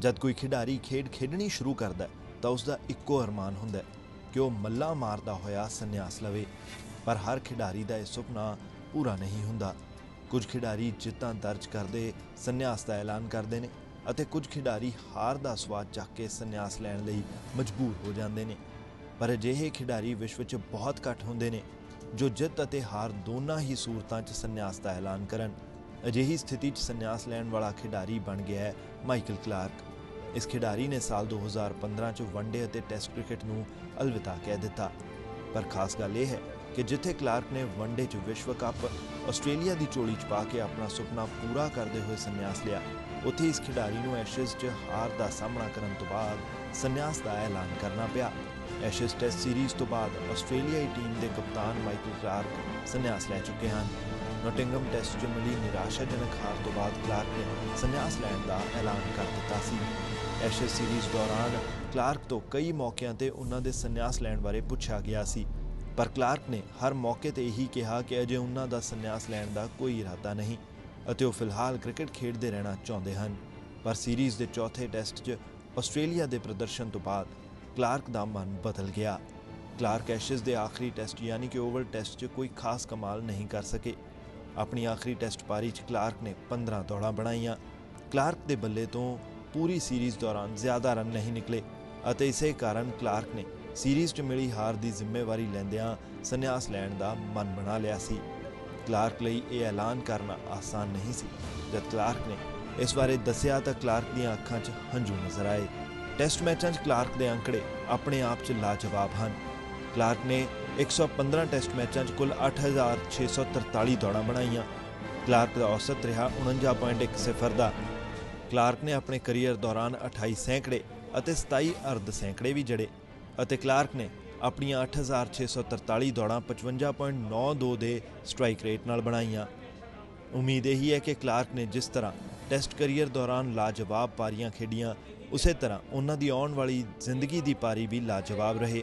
ਜਦ ਕੋਈ ਖਿਡਾਰੀ ਖੇਡ ਖੇਡਣੀ ਸ਼ੁਰੂ ਕਰਦਾ ਤਾਂ ਉਸ ਦਾ ਇੱਕੋ ਅਰਮਾਨ ਹੁੰਦਾ ਕਿ ਉਹ ਮੱਲਾ ਮਾਰਦਾ ਹੋਇਆ ਸੰਨਿਆਸ ਲਵੇ। ਪਰ ਹਰ ਖਿਡਾਰੀ ਦਾ ਇਹ ਸੁਪਨਾ ਪੂਰਾ ਨਹੀਂ ਹੁੰਦਾ। ਕੁਝ ਖਿਡਾਰੀ ਜਿੱਤਾਂ ਦਰਜ ਕਰਦੇ ਸੰਨਿਆਸ ਦਾ ਐਲਾਨ ਕਰਦੇ ਨੇ ਅਤੇ ਕੁਝ ਖਿਡਾਰੀ ਹਾਰ ਦਾ ਸਵਾਦ ਚੱਕ ਕੇ ਸੰਨਿਆਸ ਲੈਣ ਲਈ ਮਜਬੂਰ ਹੋ ਜਾਂਦੇ ਨੇ। ਪਰ ਅਜਿਹੇ ਖਿਡਾਰੀ ਵਿਸ਼ਵ 'ਚ ਬਹੁਤ ਘੱਟ ਹੁੰਦੇ ਨੇ, ਜੋ ਜਿੱਤ ਅਤੇ ਹਾਰ ਦੋਨਾਂ ਹੀ ਸੂਰਤਾਂ 'ਚ ਸੰਨਿਆਸ ਦਾ ਐਲਾਨ ਕਰਨ। ਅਜਿਹੀ ਸਥਿਤੀ 'ਚ ਸੰਨਿਆਸ ਲੈਣ ਵਾਲਾ ਖਿਡਾਰੀ ਬਣ ਗਿਆ ਹੈ ਮਾਈਕਲ ਕਲਾਰਕ। ਇਸ ਖਿਡਾਰੀ ਨੇ ਸਾਲ 2015 'ਚ ਵਨਡੇ ਅਤੇ ਟੈਸਟ ਕ੍ਰਿਕਟ ਨੂੰ ਅਲਵਿਦਾ ਕਹਿ ਦਿੱਤਾ। ਪਰ ਖਾਸ ਗੱਲ ਇਹ ਹੈ ਕਿ ਜਿੱਥੇ ਕਲਾਰਕ ਨੇ ਵਨਡੇ 'ਚ ਵਿਸ਼ਵ ਕੱਪ ਆਸਟ੍ਰੇਲੀਆ ਦੀ ਚੋਲੀ 'ਚ ਪਾ ਕੇ ਆਪਣਾ ਸੁਪਨਾ ਪੂਰਾ ਕਰਦੇ ਹੋਏ ਸੰਨਿਆਸ ਲਿਆ, ਉੱਥੇ ਇਸ ਖਿਡਾਰੀ ਨੂੰ ਐਸ਼ਜ਼ 'ਚ ਹਾਰ ਦਾ ਸਾਹਮਣਾ ਕਰਨ ਤੋਂ ਬਾਅਦ ਸੰਨਿਆਸ ਦਾ ਐਲਾਨ ਕਰਨਾ ਪਿਆ। ਐਸ਼ਜ਼ ਟੈਸਟ ਸੀਰੀਜ਼ ਤੋਂ ਬਾਅਦ ਆਸਟ੍ਰੇਲੀਆਈ ਟੀਮ ਦੇ ਕਪਤਾਨ ਮਾਈਕਲ ਕਲਾਰਕ ਸੰਨਿਆਸ ਲੈ ਚੁੱਕੇ ਹਨ। ਨੋਟਿੰਗਮ ਟੈਸਟ 'ਚ ਮਿਲੀ ਨਿਰਾਸ਼ਾਜਨਕ ਹਾਰ ਤੋਂ ਬਾਅਦ ਕਲਾਰਕ ਨੇ ਸੰਨਿਆਸ ਲੈਣ ਦਾ ਐਲਾਨ ਕਰ ਦਿੱਤਾ ਸੀ। ਐਸ਼ਜ਼ ਸੀਰੀਜ਼ ਦੌਰਾਨ ਕਲਾਰਕ ਤੋਂ ਕਈ ਮੌਕਿਆਂ ਤੇ ਉਹਨਾਂ ਦੇ ਸੰਨਿਆਸ ਲੈਣ ਬਾਰੇ ਪੁੱਛਿਆ ਗਿਆ ਸੀ, ਪਰ ਕਲਾਰਕ ਨੇ ਹਰ ਮੌਕੇ ਤੇ ਇਹੀ ਕਿਹਾ ਕਿ ਅਜੇ ਉਹਨਾਂ ਦਾ ਸੰਨਿਆਸ ਲੈਣ ਦਾ ਕੋਈ ਇਰਾਦਾ ਨਹੀਂ ਅਤੇ ਉਹ ਫਿਲਹਾਲ ਕ੍ਰਿਕਟ ਖੇਡਦੇ ਰਹਿਣਾ ਚਾਹੁੰਦੇ ਹਨ। ਪਰ ਸੀਰੀਜ਼ ਦੇ ਚੌਥੇ ਟੈਸਟ 'ਚ ਆਸਟ੍ਰੇਲੀਆ ਦੇ ਪ੍ਰਦਰਸ਼ਨ ਤੋਂ ਬਾਅਦ ਕਲਾਰਕ ਦਾ ਮਨ ਬਦਲ ਗਿਆ। ਕਲਾਰਕ ਐਸ਼ਜ਼ ਦੇ ਆਖਰੀ ਟੈਸਟ ਯਾਨੀ ਕਿ ਓਵਲ ਟੈਸਟ 'ਚ ਕੋਈ ਖਾਸ ਕਮਾਲ ਨਹੀਂ ਕਰ ਸਕੇ। ਆਪਣੀ ਆਖਰੀ ਟੈਸਟ ਪਾਰੀ 'ਚ ਕਲਾਰਕ ਨੇ 15 ਦੌੜਾਂ ਬਣਾਈਆਂ। ਕਲਾਰਕ ਦੇ ਬੱਲੇ ਤੋਂ ਪੂਰੀ ਸੀਰੀਜ਼ ਦੌਰਾਨ ਜ਼ਿਆਦਾ ਰਨ ਨਹੀਂ ਨਿਕਲੇ ਅਤੇ ਇਸੇ ਕਾਰਨ ਕਲਾਰਕ ਨੇ ਸੀਰੀਜ਼ 'ਚ ਮਿਲੀ ਹਾਰ ਦੀ ਜ਼ਿੰਮੇਵਾਰੀ ਲੈਂਦਿਆਂ ਸੰਨਿਆਸ ਲੈਣ ਦਾ ਮਨ ਬਣਾ ਲਿਆ ਸੀ। ਕਲਾਰਕ ਲਈ ਇਹ ਐਲਾਨ ਕਰਨਾ ਆਸਾਨ ਨਹੀਂ ਸੀ। ਜਦ ਕਲਾਰਕ ਨੇ ਇਸ ਬਾਰੇ ਦੱਸਿਆ ਤਾਂ ਕਲਾਰਕ ਦੀਆਂ ਅੱਖਾਂ 'ਚ ਹੰਝੂ ਨਜ਼ਰ ਆਏ। ਟੈਸਟ ਮੈਚਾਂ 'ਚ ਕਲਾਰਕ ਦੇ ਅੰਕੜੇ ਆਪਣੇ ਆਪ 'ਚ ਲਾਜਵਾਬ ਹਨ। ਕਲਾਰਕ ਨੇ 115 ਟੈਸਟ ਮੈਚਾਂ 'ਚ ਕੁੱਲ 8643 ਦੌੜਾਂ ਬਣਾਈਆਂ। ਕਲਾਰਕ ਦਾ ਔਸਤ ਰਿਹਾ 49.10 ਦਾ। ਕਲਾਰਕ ਨੇ ਆਪਣੇ ਕੈਰੀਅਰ ਦੌਰਾਨ 28 ਸੈਂਕੜੇ ਅਤੇ 27 ਅਰਧ ਸੈਂਕੜੇ ਵੀ ਜੜੇ ਅਤੇ ਕਲਾਰਕ ਨੇ ਆਪਣੀਆਂ 8643 ਦੌੜਾਂ 55.92 ਦੇ ਸਟ੍ਰਾਈਕ ਰੇਟ ਨਾਲ ਬਣਾਈਆਂ। ਉਮੀਦ ਇਹੀ ਹੈ ਕਿ ਕਲਾਰਕ ਨੇ ਜਿਸ ਤਰ੍ਹਾਂ ਟੈਸਟ ਕੈਰੀਅਰ ਦੌਰਾਨ ਲਾਜਵਾਬ ਪਾਰੀਆਂ ਖੇਡੀਆਂ, ਉਸੇ ਤਰ੍ਹਾਂ ਉਹਨਾਂ ਦੀ ਆਉਣ ਵਾਲੀ ਜ਼ਿੰਦਗੀ ਦੀ ਪਾਰੀ ਵੀ ਲਾਜਵਾਬ ਰਹੇ।